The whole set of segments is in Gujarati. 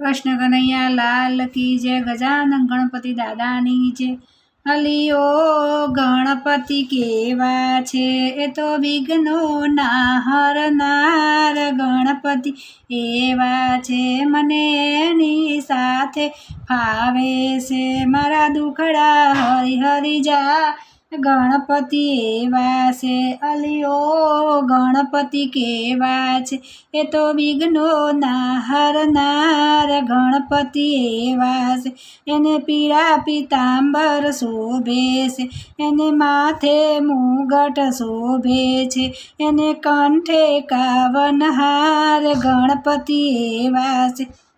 કૃષ્ણ કનૈયા લાલ કી જય, ગજાનન ગણપતિ દાદાની જય. અલીઓ ગણપતિ કેવા છે? એ તો વિઘ્નો ના હરનાર ગણપતિ એવા છે. મને એની સાથે ફાવે છે. મારા દુખડા હરી હરી જા. ગણપતિ એવા છે. અલિયો ગણપતિ કેવા છે? એ તો વિઘ્નો ના હરનાર ગણપતિ એવા છે એને પીળા પિતાંબર શોભે છે એને માથે મુગટ શોભે છે એને કંઠે કાવનહાર ગણપતિ એવા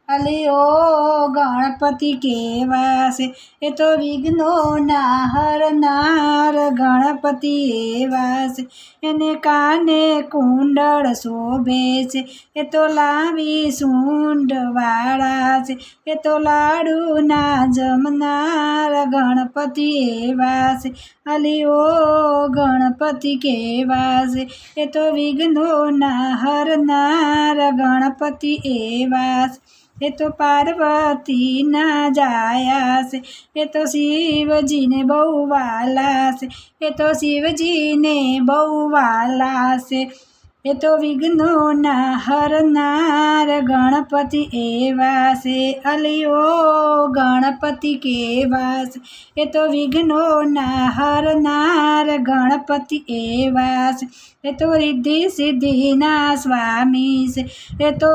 છે ઓ ગણપતિ કેવા છે એ તો વિઘ્નોના હરનાર ગણપતિ એવા છે એને કાને કુંડળ શોભે છે એ તો લાંબી સૂંઢવાળા છે એ તો લાડુના જમનાર ગણપતિ એવા અલી ઓ ગણપતિ કેવા છે એ તો વિઘ્નોના હરનાર ગણપતિ એ છે એ તો પાર્વતીના જાયા છે. એ તો શિવજીને બહુ વાલા છે. એ તો શિવજીને બહુ વાલા છે. એ તો વિઘ્નોના હરનાર ગણપતિ એવા છે. અલિયો ગણપતિ કેવા છે. એ તો વિઘ્નોના હરનાર ગણપતિ એવા છે. એ તો રિદ્ધિ સિદ્ધિના સ્વામી છે. એ તો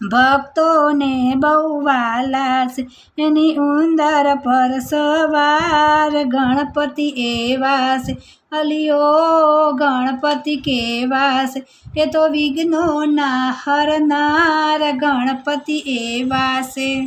ભક્તોને બહુ વાલા છે એની ઉંદર પર સવાર ગણપતિ એ વાસ. અલિયો ગણપતિ કેવાસ એ તો વિઘ્નોના હરનાર ગણપતિ એ છે